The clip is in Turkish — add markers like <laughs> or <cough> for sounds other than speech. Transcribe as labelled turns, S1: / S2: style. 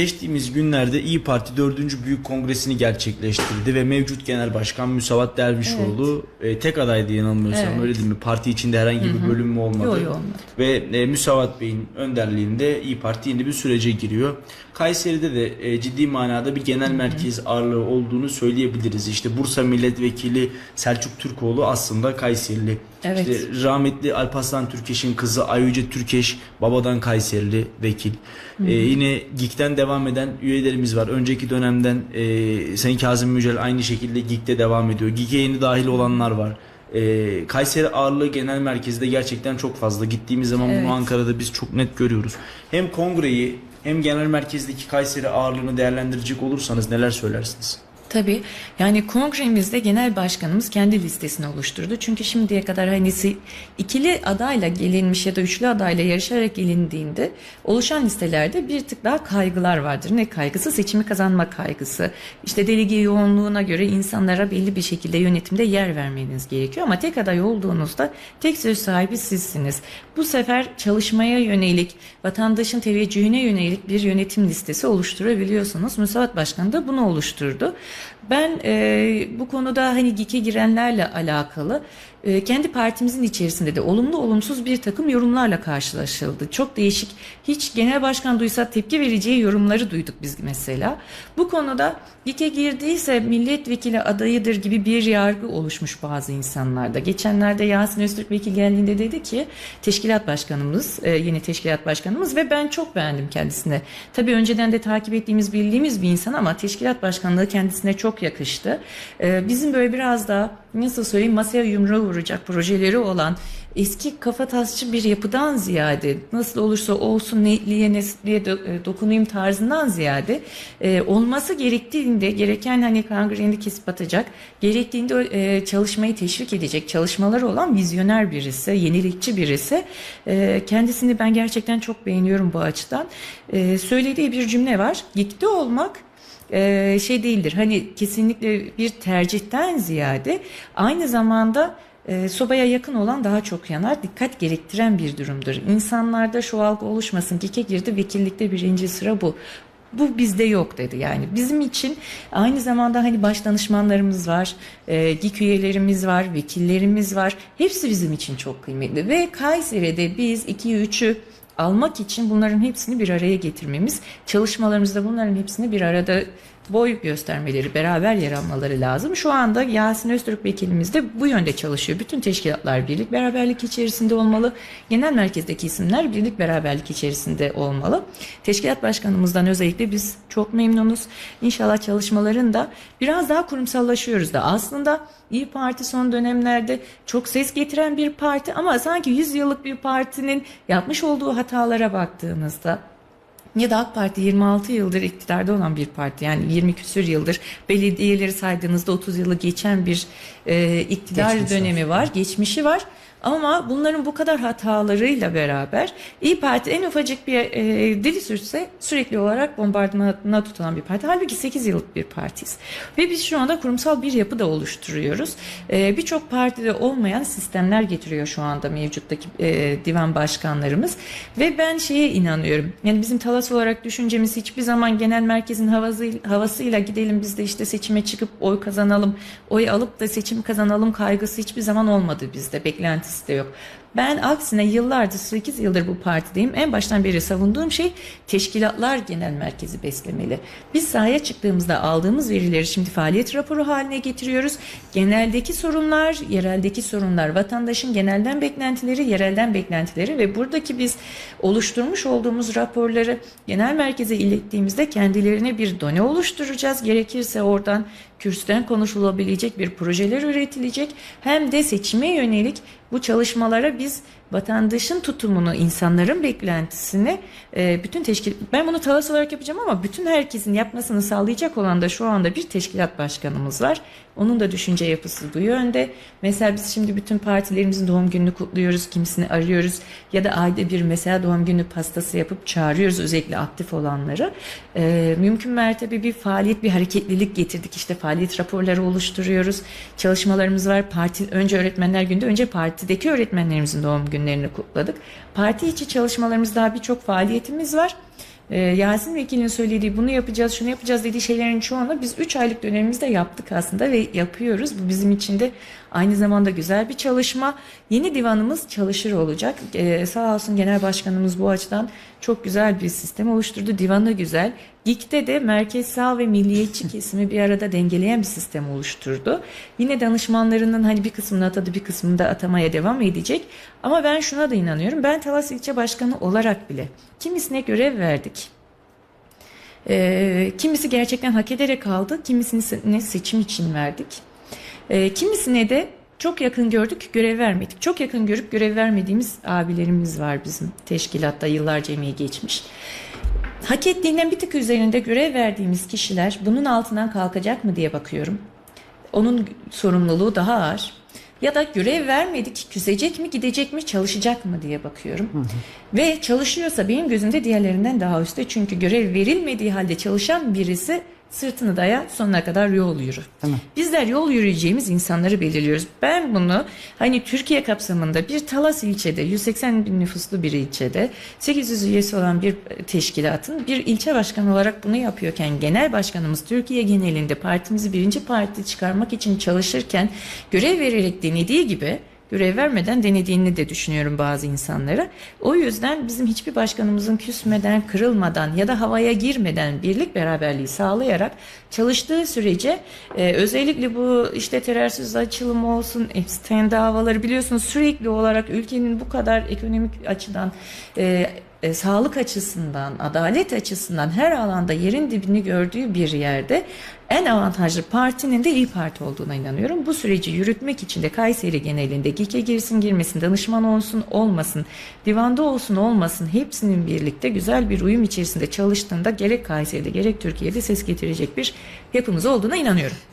S1: geçtiğimiz günlerde İyi Parti 4. Büyük Kongresini gerçekleştirdi ve mevcut Genel Başkan Müsavat Dervişoğlu e, tek adaydı yanılmıyorsam
S2: Evet.
S1: öyle değil mi? Parti içinde herhangi bir bölüm mü olmadı?
S2: Yok, yok.
S1: Ve e, Müsavat Bey'in önderliğinde İyi Parti yeni bir sürece giriyor. Kayseri'de de e, ciddi manada bir genel merkez ağırlığı olduğunu söyleyebiliriz. İşte Bursa Milletvekili Selçuk Türkoğlu aslında Kayserili.
S2: Evet.
S1: İşte rahmetli Alparslan Türkeş'in kızı Ayüce Türkeş babadan Kayserili vekil. Ee, yine GİK'ten devam eden üyelerimiz var. Önceki dönemden e, Sayın Kazım Mücel aynı şekilde GİK'te devam ediyor. GİK'e yeni dahil olanlar var. Ee, Kayseri ağırlığı genel merkezde gerçekten çok fazla. Gittiğimiz zaman
S2: Evet.
S1: bunu Ankara'da biz çok net görüyoruz. Hem kongreyi hem genel merkezdeki Kayseri ağırlığını değerlendirecek olursanız neler söylersiniz?
S2: Tabii. Yani kongremizde genel başkanımız kendi listesini oluşturdu. Çünkü şimdiye kadar hani ikili adayla gelinmiş ya da üçlü adayla yarışarak gelindiğinde oluşan listelerde bir tık daha kaygılar vardır. Ne kaygısı? Seçimi kazanma kaygısı. İşte delege yoğunluğuna göre insanlara belli bir şekilde yönetimde yer vermeniz gerekiyor. Ama tek aday olduğunuzda tek söz sahibi sizsiniz. Bu sefer çalışmaya yönelik, vatandaşın teveccühüne yönelik bir yönetim listesi oluşturabiliyorsunuz. Müsavat Başkanı da bunu oluşturdu. Ben e, bu konuda hani GİK'e girenlerle alakalı e, kendi partimizin içerisinde de olumlu olumsuz bir takım yorumlarla karşılaşıldı. Çok değişik, hiç genel başkan duysa tepki vereceği yorumları duyduk biz mesela. Bu konuda GİK'e girdiyse milletvekili adayıdır gibi bir yargı oluşmuş bazı insanlarda. Geçenlerde Yasin Öztürk vekil geldiğinde dedi ki teşkilat başkanımız, e, yeni teşkilat başkanımız ve ben çok beğendim kendisini. Tabii önceden de takip ettiğimiz, bildiğimiz bir insan ama teşkilat başkanlığı kendisine çok yakıştı. E, bizim böyle biraz daha nasıl söyleyeyim masaya yumruğu vuracak projeleri olan eski kafatasçı bir yapıdan ziyade nasıl olursa olsun netliğe nesliğe e, dokunayım tarzından ziyade e, olması gerektiğinde gereken hani kangreni kesip atacak gerektiğinde e, çalışmayı teşvik edecek çalışmaları olan vizyoner birisi yenilikçi birisi E, kendisini ben gerçekten çok beğeniyorum bu açıdan E, söylediği bir cümle var gikte olmak e, şey değildir. Hani kesinlikle bir tercihten ziyade aynı zamanda e, sobaya yakın olan daha çok yanar. Dikkat gerektiren bir durumdur. İnsanlarda şu algı oluşmasın. Gike girdi vekillikte birinci sıra bu. Bu bizde yok dedi yani. Bizim için aynı zamanda hani baş danışmanlarımız var, e, GİK üyelerimiz var, vekillerimiz var. Hepsi bizim için çok kıymetli. Ve Kayseri'de biz 2-3'ü almak için bunların hepsini bir araya getirmemiz, çalışmalarımızda bunların hepsini bir arada boy göstermeleri, beraber yer almaları lazım. Şu anda Yasin Öztürk vekilimiz de bu yönde çalışıyor. Bütün teşkilatlar birlik beraberlik içerisinde olmalı. Genel merkezdeki isimler birlik beraberlik içerisinde olmalı. Teşkilat başkanımızdan özellikle biz çok memnunuz. İnşallah çalışmaların da biraz daha kurumsallaşıyoruz da. Aslında İyi Parti son dönemlerde çok ses getiren bir parti ama sanki 100 yıllık bir partinin yapmış olduğu hatalara baktığınızda ya da AK Parti 26 yıldır iktidarda olan bir parti yani 20 küsür yıldır belediyeleri saydığınızda 30 yılı geçen bir e, iktidar
S1: Geçmiş
S2: dönemi var, geçmişi var. Ama bunların bu kadar hatalarıyla beraber İyi Parti en ufacık bir e, dili sürse sürekli olarak bombardımana tutulan bir parti. Halbuki 8 yıllık bir partiyiz. Ve biz şu anda kurumsal bir yapı da oluşturuyoruz. E, Birçok partide olmayan sistemler getiriyor şu anda mevcuttaki e, divan başkanlarımız. Ve ben şeye inanıyorum. Yani bizim Talas olarak düşüncemiz hiçbir zaman genel merkezin havası, havasıyla gidelim biz de işte seçime çıkıp oy kazanalım, oy alıp da seçim kazanalım kaygısı hiçbir zaman olmadı bizde. Beklentisi de yok. Ben aksine yıllardır 8 yıldır bu partideyim. En baştan beri savunduğum şey teşkilatlar genel merkezi beslemeli. Biz sahaya çıktığımızda aldığımız verileri şimdi faaliyet raporu haline getiriyoruz. Geneldeki sorunlar, yereldeki sorunlar, vatandaşın genelden beklentileri, yerelden beklentileri ve buradaki biz oluşturmuş olduğumuz raporları genel merkeze ilettiğimizde kendilerine bir done oluşturacağız. Gerekirse oradan kürsüden konuşulabilecek bir projeler üretilecek. Hem de seçime yönelik bu çalışmalara biz vatandaşın tutumunu, insanların beklentisini e, bütün teşkil ben bunu talas olarak yapacağım ama bütün herkesin yapmasını sağlayacak olan da şu anda bir teşkilat başkanımız var. Onun da düşünce yapısı bu yönde. Mesela biz şimdi bütün partilerimizin doğum gününü kutluyoruz, kimisini arıyoruz ya da ayda bir mesela doğum günü pastası yapıp çağırıyoruz özellikle aktif olanları. E, mümkün mertebe bir faaliyet, bir hareketlilik getirdik. İşte faaliyet raporları oluşturuyoruz. Çalışmalarımız var. Parti önce öğretmenler günde önce partideki öğretmenlerimizin doğum günlerini kutladık. Parti içi çalışmalarımız daha birçok faaliyetimiz var. Ee, Yasin Vekil'in söylediği bunu yapacağız, şunu yapacağız dediği şeylerin çoğunu biz 3 aylık dönemimizde yaptık aslında ve yapıyoruz. Bu bizim için de aynı zamanda güzel bir çalışma. Yeni divanımız çalışır olacak. Ee, sağ olsun Genel Başkanımız bu açıdan çok güzel bir sistem oluşturdu. Divanı güzel. GİK'te de merkez sağ ve milliyetçi <laughs> kesimi bir arada dengeleyen bir sistem oluşturdu. Yine danışmanlarının hani bir kısmını atadı bir kısmını da atamaya devam edecek. Ama ben şuna da inanıyorum. Ben Talas İlçe Başkanı olarak bile kimisine görev verdik. Ee, kimisi gerçekten hak ederek aldı, kimisini seçim için verdik. Ee, kimisine de çok yakın gördük, görev vermedik. Çok yakın görüp görev vermediğimiz abilerimiz var bizim teşkilatta yıllarca emeği geçmiş. Hak ettiğinden bir tık üzerinde görev verdiğimiz kişiler bunun altından kalkacak mı diye bakıyorum. Onun sorumluluğu daha ağır. Ya da görev vermedik, küsecek mi, gidecek mi, çalışacak mı diye bakıyorum. Ve çalışıyorsa benim gözümde diğerlerinden daha üstte. Çünkü görev verilmediği halde çalışan birisi sırtını daya sonuna kadar yol yürü.
S3: Tamam.
S2: Bizler yol yürüyeceğimiz insanları belirliyoruz. Ben bunu hani Türkiye kapsamında bir Talas ilçede 180 bin nüfuslu bir ilçede 800 üyesi olan bir teşkilatın bir ilçe başkanı olarak bunu yapıyorken genel başkanımız Türkiye genelinde partimizi birinci parti çıkarmak için çalışırken görev vererek denediği gibi görev vermeden denediğini de düşünüyorum bazı insanlara. O yüzden bizim hiçbir başkanımızın küsmeden, kırılmadan ya da havaya girmeden birlik beraberliği sağlayarak çalıştığı sürece e, özellikle bu işte terörsüz açılım olsun, Epstein davaları biliyorsunuz sürekli olarak ülkenin bu kadar ekonomik açıdan e, e, sağlık açısından, adalet açısından her alanda yerin dibini gördüğü bir yerde en avantajlı partinin de İyi Parti olduğuna inanıyorum. Bu süreci yürütmek için de Kayseri genelinde GİK'e girsin girmesin, danışman olsun olmasın, divanda olsun olmasın hepsinin birlikte güzel bir uyum içerisinde çalıştığında gerek Kayseri'de gerek Türkiye'de ses getirecek bir yapımız olduğuna inanıyorum.